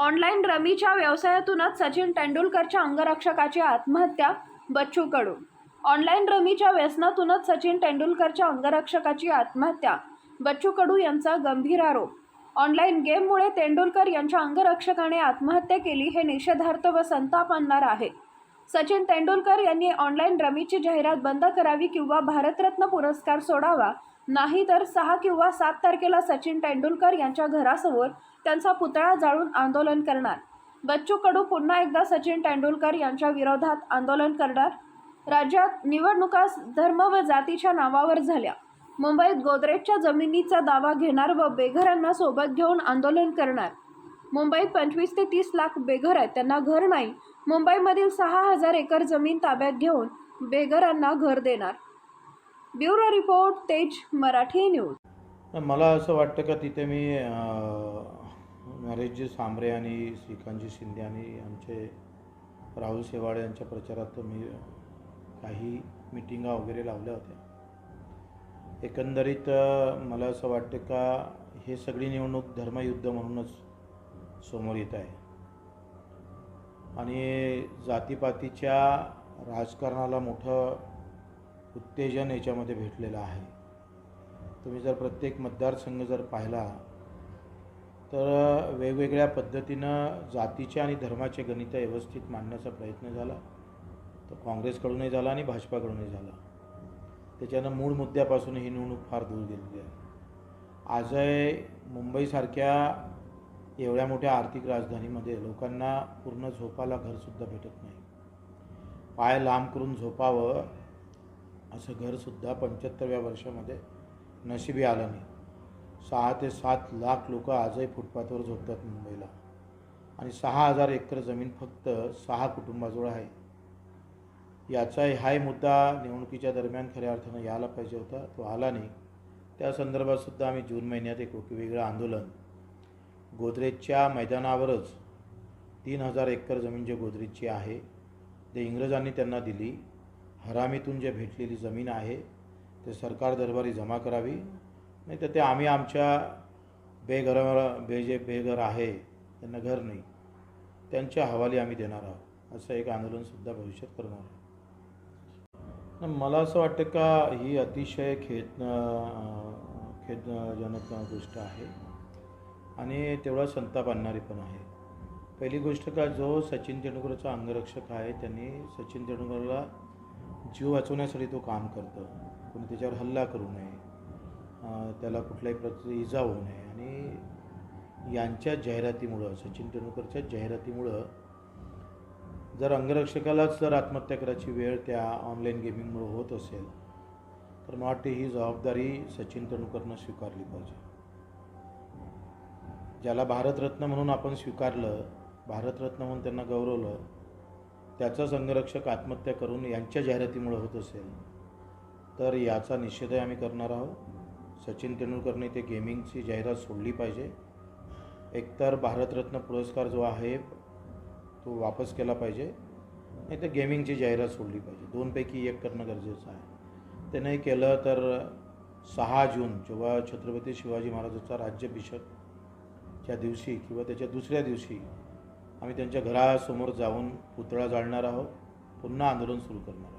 Online रमीच्या व्यवसायातूनच Sachin तेंडुलकरच्या अंगरक्षकाची आत्महत्या बच्चू कडू ऑनलाईन रमीच्या व्यसनातूनच सचिन तेंडुलकरच्या अंगरक्षकाची आत्महत्या बच्चू कडू यांचा गंभीर आरोप. ऑनलाईन गेममुळे तेंडुलकर यांच्या अंगरक्षकाने आत्महत्या केली हे निषेधार्थ व संताप आणणार आहे. सचिन तेंडुलकर यांनी ऑनलाईन रमीची जाहिरात बंद करावी किंवा भारतरत्न पुरस्कार सोडावा नाही तर सहा किंवा सात तारखेला सचिन तेंडुलकर यांच्या घरासमोर त्यांचा पुतळा जाळून आंदोलन करणार. बच्चू कडू पुन्हा एकदा सचिन तेंडुलकर यांच्या विरोधात आंदोलन करणार. राज्यात निवडणुका धर्म व जातीच्या नावावर झाल्या. मुंबईत गोदरेजच्या जमिनीचा दावा घेणार व बेघरांना सोबत घेऊन आंदोलन करणार. मुंबईत पंचवीस ते तीस लाख बेघर आहेत. त्यांना घर नाही. मुंबईमधील सहा हजार एकर जमीन ताब्यात घेऊन बेघरांना घर देणार. ब्युरो रिपोर्ट तेज मराठी न्यूज. मला असं वाटतं का तिथे मी नरेशजी सांबरे आणि श्रीकांतजी शिंदे आणि आमचे राहुल शेवाळे यांच्या प्रचारात मी काही मिटिंगा वगैरे लावल्या होत्या. एकंदरीत मला असं वाटतं का हे सगळी निवडणूक धर्मयुद्ध म्हणूनच समोर येत आहे. आणि जातीपातीच्या राजकारणाला मोठं उत्तेजन याच्यामध्ये भेटलेलं आहे. तुम्ही जर प्रत्येक मतदारसंघ जर पाहिला तर वेगवेगळ्या पद्धतीनं जातीच्या आणि धर्माचे गणित व्यवस्थित मांडण्याचा प्रयत्न झाला. तर काँग्रेसकडूनही झाला आणि भाजपाकडूनही झाला. त्याच्यानं मूळ मुद्द्यापासून ही निवडणूक फार दूर गेलेली आहे. आजही मुंबईसारख्या एवढ्या मोठ्या आर्थिक राजधानीमध्ये लोकांना पूर्ण झोपाला घरसुद्धा भेटत नाही. पाय लांब करून झोपावं असं घरसुद्धा पंच्याहत्तरव्या वर्षामध्ये नशिबी आलं नाही. सहा ते सात लाख लोक आजही फुटपाथवर झोपतात मुंबईला. आणि सहा हजार एकर जमीन फक्त सहा कुटुंबाजवळ आहे. याचा हाही मुद्दा निवडणुकीच्या दरम्यान खऱ्या अर्थानं यायला पाहिजे होता तो आला नाही. त्या संदर्भातसुद्धा आम्ही जून महिन्यात एक वेगळं आंदोलन. गोदरेजच्या मैदानावरच तीन हजार एकर जमीन जे गोदरेजची आहे ते इंग्रजांनी त्यांना दिली. हरामीतून जे भेटलेली जमीन आहे ते सरकार दरबारी जमा करावी. नाही तर ते आम्ही आमच्या बेघर बे जे बेघर आहे त्यांना घर नाही. त्यांच्या हवाली आम्ही देणार आहोत. असं एक आंदोलनसुद्धा भविष्यात करणार आहे. मला असं वाटतं का ही अतिशय खेद खेदजनक गोष्ट आहे. आणि तेवढा संताप आणणारी पण आहे. पहिली गोष्ट का जो सचिन तेंडुलकरचा अंगरक्षक आहे त्यांनी सचिन तेंडुलकरला जीव वाचवण्यासाठी तो काम करतो. कोणी त्याच्यावर हल्ला करू नये. त्याला कुठल्याही प्रकारची इजा होऊ नये. आणि यांच्या जाहिरातीमुळं सचिन तेंडुलकरच्या जाहिरातीमुळं जर अंगरक्षकालाच जर आत्महत्या करायची वेळ त्या ऑनलाईन गेमिंगमुळं होत असेल तर मला वाटते ही जबाबदारी सचिन तेंडुलकरनं स्वीकारली पाहिजे. ज्याला भारतरत्न म्हणून आपण स्वीकारलं भारतरत्न म्हणून त्यांना गौरवलं त्याचा संरक्षक आत्महत्या करून यांच्या जाहिरातीमुळे होत असेल तर याचा निषेधही आम्ही करणार आहोत. सचिन तेंडुलकरने ते गेमिंगची जाहिरात सोडली पाहिजे. एकतर भारतरत्न पुरस्कार जो आहे तो वापस केला पाहिजे. नाही तर गेमिंगची जाहिरात सोडली पाहिजे. दोनपैकी एक करणं गरजेचं आहे. ते नाही केलं तर सहा जून जेव्हा छत्रपती शिवाजी महाराजांचा राज्याभिषेकच्या दिवशी किंवा त्याच्या दुसऱ्या दिवशी आम्ही त्यांच्या घरासमोर जाऊन पुतळा जाळणार आहोत. पुन्हा आंदोलन सुरू करणार आहोत.